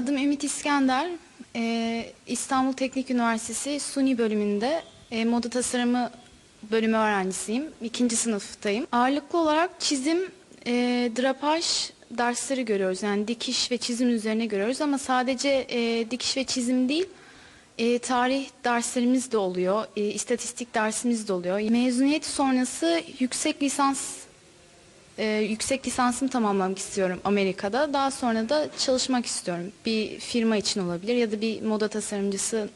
Adım Ümit İskender. Ee, İstanbul Teknik Üniversitesi Suni bölümünde e, moda tasarımı bölümü öğrencisiyim. İkinci sınıftayım. Ağırlıklı olarak çizim, e, drapaj dersleri görüyoruz. Yani dikiş ve çizim üzerine görüyoruz ama sadece e, dikiş ve çizim değil, tarih derslerimiz de oluyor, istatistik dersimiz de oluyor. Mezuniyet sonrası yüksek lisans e, yüksek lisansımı tamamlamak istiyorum Amerika'da. Daha sonra da çalışmak istiyorum. Bir firma için olabilir ya da bir moda tasarımcısının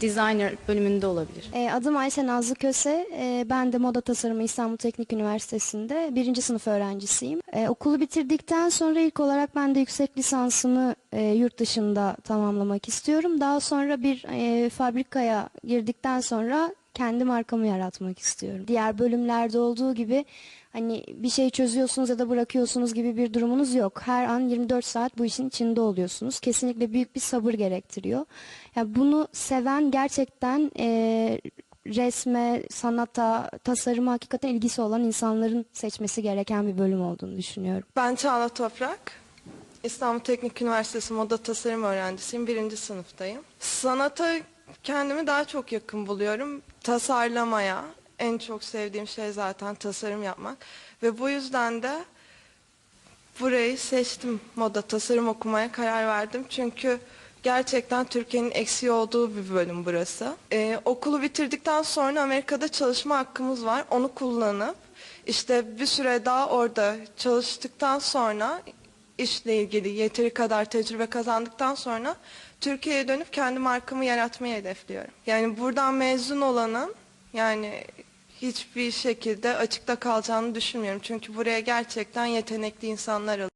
designer bölümünde olabilir. E, adım Ayşe Nazlı Köse. E, ben de moda tasarımı İstanbul Teknik Üniversitesi'nde birinci sınıf öğrencisiyim. E, okulu bitirdikten sonra ilk olarak ben de yüksek lisansımı e, yurt dışında tamamlamak istiyorum. Daha sonra bir e, fabrikaya girdikten sonra kendi markamı yaratmak istiyorum. Diğer bölümlerde olduğu gibi hani bir şey çözüyorsunuz ya da bırakıyorsunuz gibi bir durumunuz yok. Her an 24 saat bu işin içinde oluyorsunuz. Kesinlikle büyük bir sabır gerektiriyor. Yani bunu seven gerçekten e, resme, sanata, tasarıma hakikaten ilgisi olan insanların seçmesi gereken bir bölüm olduğunu düşünüyorum. Ben Çağla Toprak. İstanbul Teknik Üniversitesi Moda Tasarım öğrencisiyim. Birinci sınıftayım. Sanata kendimi daha çok yakın buluyorum. Tasarlamaya. En çok sevdiğim şey zaten tasarım yapmak. Ve bu yüzden de burayı seçtim. Moda tasarım okumaya karar verdim. Çünkü gerçekten Türkiye'nin eksiği olduğu bir bölüm burası. Ee, okulu bitirdikten sonra Amerika'da çalışma hakkımız var. Onu kullanıp işte bir süre daha orada çalıştıktan sonra işle ilgili yeteri kadar tecrübe kazandıktan sonra Türkiye'ye dönüp kendi markamı yaratmayı hedefliyorum. Yani buradan mezun olanın yani hiçbir şekilde açıkta kalacağını düşünmüyorum. Çünkü buraya gerçekten yetenekli insanlar alıyor.